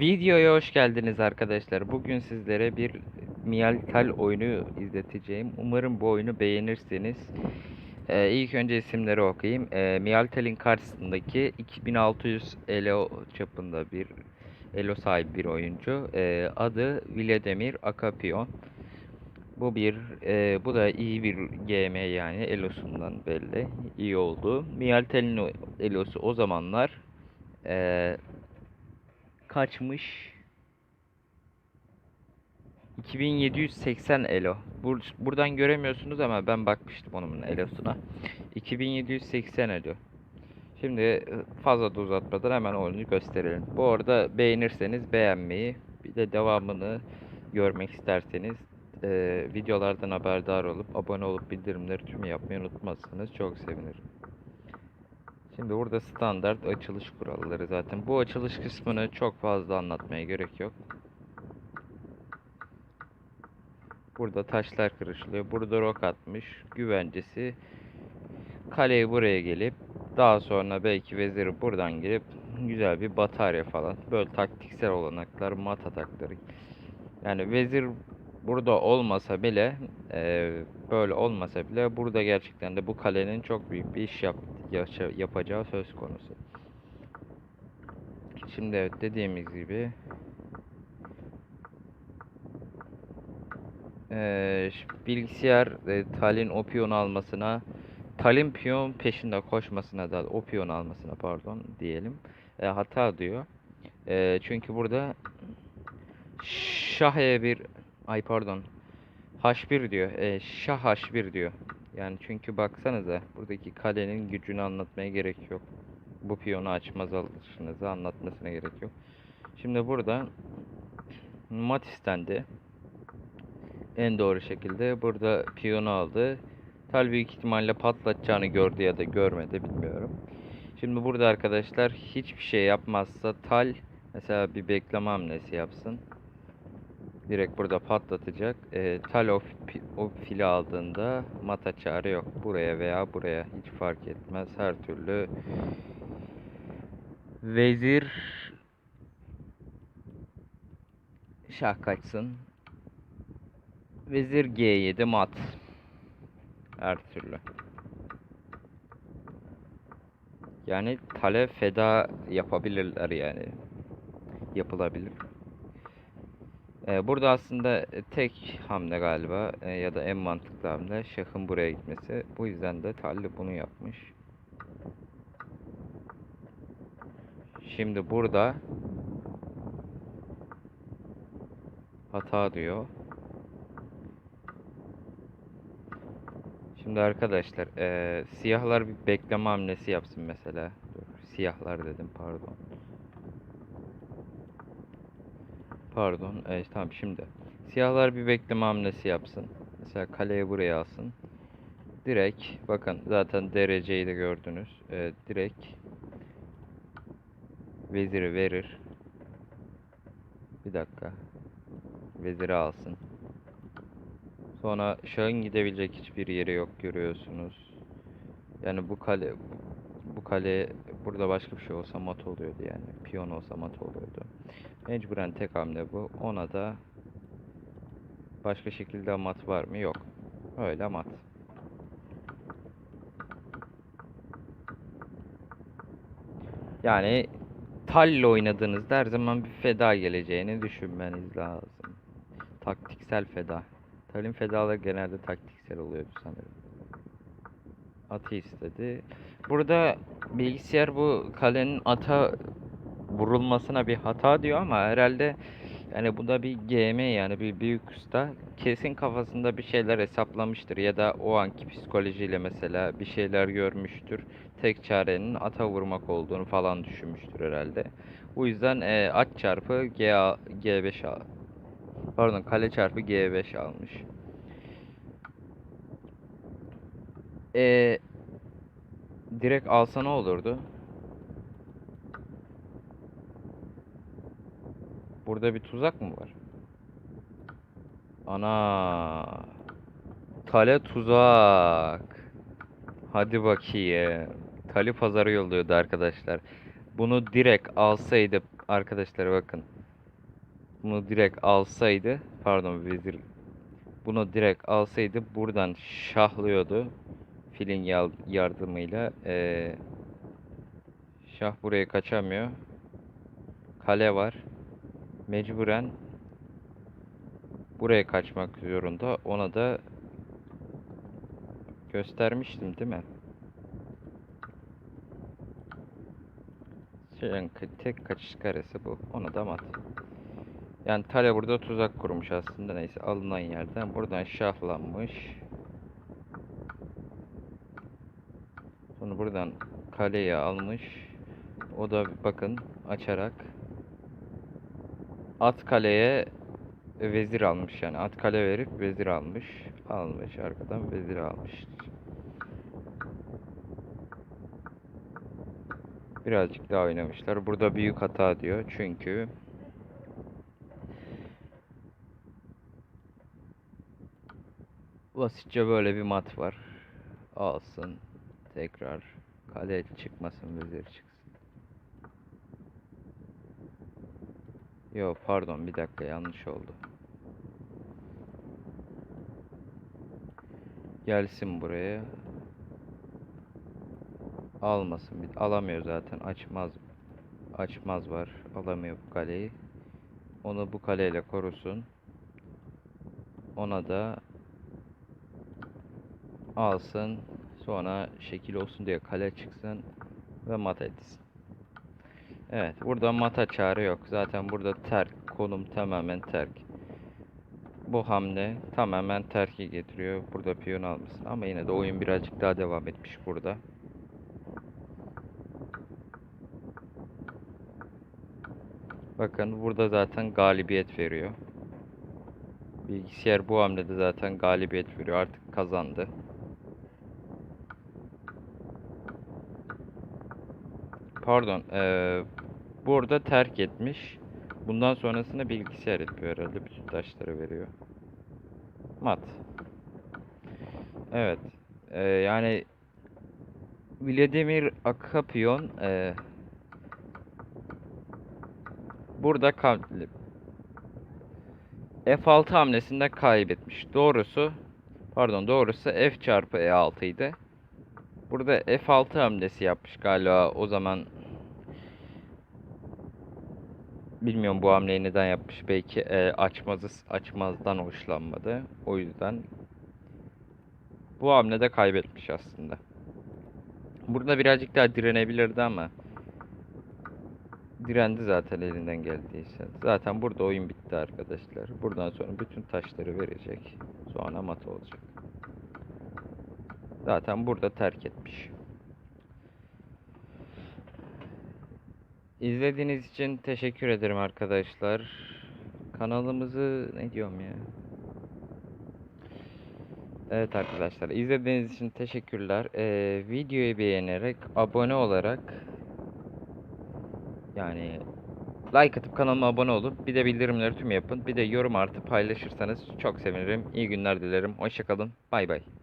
Videoya hoş geldiniz arkadaşlar. Bugün sizlere bir Mialtal oyunu izleteceğim. Umarım bu oyunu beğenirsiniz. Ee, ilk önce isimleri okuyayım. Ee, Mialtal'in karşısındaki 2600 elo çapında bir elo sahibi bir oyuncu. Ee, adı Vladimir Akapion. Bu bir, e, bu da iyi bir GM yani elosundan belli. iyi oldu. Mialtal'in o- elosu o zamanlar e, kaçmış? 2780 elo. Bur buradan göremiyorsunuz ama ben bakmıştım onun elosuna. 2780 elo. Şimdi e, fazla da uzatmadan hemen oyunu gösterelim. Bu arada beğenirseniz beğenmeyi, bir de devamını görmek isterseniz e, videolardan haberdar olup abone olup bildirimleri tüm yapmayı unutmazsanız çok sevinirim. Şimdi burada standart açılış kuralları zaten. Bu açılış kısmını çok fazla anlatmaya gerek yok. Burada taşlar kırışılıyor. Burada rok atmış. Güvencesi. Kaleyi buraya gelip daha sonra belki veziri buradan gelip güzel bir batarya falan. Böyle taktiksel olanaklar, mat atakları. Yani vezir burada olmasa bile e, böyle olmasa bile burada gerçekten de bu kalenin çok büyük bir iş yap, yapacağı söz konusu. Şimdi evet dediğimiz gibi e, bilgisayar e, Talin o almasına Talin piyon peşinde koşmasına da o almasına pardon diyelim e, hata diyor. E, çünkü burada Şah E1 ay pardon H1 diyor. E, Şah H1 diyor. Yani çünkü baksanıza buradaki kalenin gücünü anlatmaya gerek yok. Bu piyonu açmaz alışınızı anlatmasına gerek yok. Şimdi burada mat istendi. En doğru şekilde burada piyonu aldı. Tal büyük ihtimalle patlatacağını gördü ya da görmedi bilmiyorum. Şimdi burada arkadaşlar hiçbir şey yapmazsa Tal mesela bir bekleme hamlesi yapsın. Direkt burada patlatacak. Ee, Tal o, o fili aldığında mata çare yok. Buraya veya buraya hiç fark etmez. Her türlü vezir şah kaçsın. Vezir G7 mat. Her türlü. Yani tale feda yapabilirler yani. Yapılabilir. Ee, burada aslında tek hamle galiba e, ya da en mantıklı hamle şahın buraya gitmesi. Bu yüzden de Talli bunu yapmış. Şimdi burada hata diyor. Şimdi arkadaşlar eee, siyahlar bir bekleme hamlesi yapsın mesela. Dur, siyahlar dedim pardon. Pardon. Evet, tamam şimdi. Siyahlar bir bekleme hamlesi yapsın. Mesela kaleyi buraya alsın. Direkt bakın zaten dereceyi de gördünüz. Ee, direkt veziri verir. Bir dakika. Veziri alsın. Sonra şahın gidebilecek hiçbir yeri yok görüyorsunuz. Yani bu kale bu kale burada başka bir şey olsa mat oluyordu yani. Piyon olsa mat oluyordu. Mecburen tek hamle bu. Ona da başka şekilde mat var mı? Yok. Öyle mat. Yani Talle oynadığınızda her zaman bir feda geleceğini düşünmeniz lazım. Taktiksel feda. Tal'in fedaları genelde taktiksel oluyordu sanırım. Atı istedi. Burada bilgisayar bu kalenin ata vurulmasına bir hata diyor ama herhalde yani bu da bir GM yani bir büyük usta kesin kafasında bir şeyler hesaplamıştır ya da o anki psikolojiyle mesela bir şeyler görmüştür. Tek çarenin ata vurmak olduğunu falan düşünmüştür herhalde. Bu yüzden e, at çarpı G G5 al. Pardon kale çarpı G5 almış. E, direkt alsa ne olurdu? Burada bir tuzak mı var? Ana. Kale tuzak. Hadi bakayım. Kale pazarı yolluyordu arkadaşlar. Bunu direkt alsaydı arkadaşlar bakın. bunu direkt alsaydı pardon vezir bunu direkt alsaydı buradan şahlıyordu filin yardımıyla Ee, şah buraya kaçamıyor kale var mecburen buraya kaçmak zorunda ona da göstermiştim değil mi? K- tek kaçış karesi bu. Ona da mat. Yani Tale burada tuzak kurmuş aslında. Neyse alınan yerden buradan şahlanmış. Sonra buradan kaleyi almış. O da bakın açarak at kaleye vezir almış yani. At kale verip vezir almış. Almış arkadan vezir almış. Birazcık daha oynamışlar. Burada büyük hata diyor. Çünkü basitçe böyle bir mat var. Alsın. Tekrar kale çıkmasın vezir çıksın. Yo pardon bir dakika yanlış oldu. Gelsin buraya. Almasın. Bir- Alamıyor zaten. Açmaz. Açmaz var. Alamıyor bu kaleyi. Onu bu kaleyle korusun. Ona da alsın. Sonra şekil olsun diye kale çıksın ve mat etsin. Evet, burada mata çare yok. Zaten burada terk, konum tamamen terk. Bu hamle tamamen terki getiriyor. Burada piyon almasın. Ama yine de oyun birazcık daha devam etmiş burada. Bakın burada zaten galibiyet veriyor. Bilgisayar bu hamlede zaten galibiyet veriyor. Artık kazandı. Pardon. eee, burada terk etmiş. Bundan sonrasını bilgisayar yapıyor herhalde. Bütün taşları veriyor. Mat. Evet. eee, yani Vladimir Akapyon eee burada kal- F6 hamlesinde kaybetmiş. Doğrusu pardon doğrusu F çarpı E6 idi. Burada F6 hamlesi yapmış galiba o zaman bilmiyorum bu hamleyi neden yapmış. Belki e, açmazı açmazdan hoşlanmadı. O yüzden bu hamlede kaybetmiş aslında. Burada birazcık daha direnebilirdi ama direndi zaten elinden geldiyse. Zaten burada oyun bitti arkadaşlar. Buradan sonra bütün taşları verecek. Sonra mat olacak. Zaten burada terk etmiş. İzlediğiniz için teşekkür ederim arkadaşlar. Kanalımızı ne diyorum ya? Evet arkadaşlar izlediğiniz için teşekkürler. Ee, videoyu beğenerek abone olarak yani like atıp kanalıma abone olup bir de bildirimleri tüm yapın. Bir de yorum artı paylaşırsanız çok sevinirim. İyi günler dilerim. Hoşçakalın. Bay bay.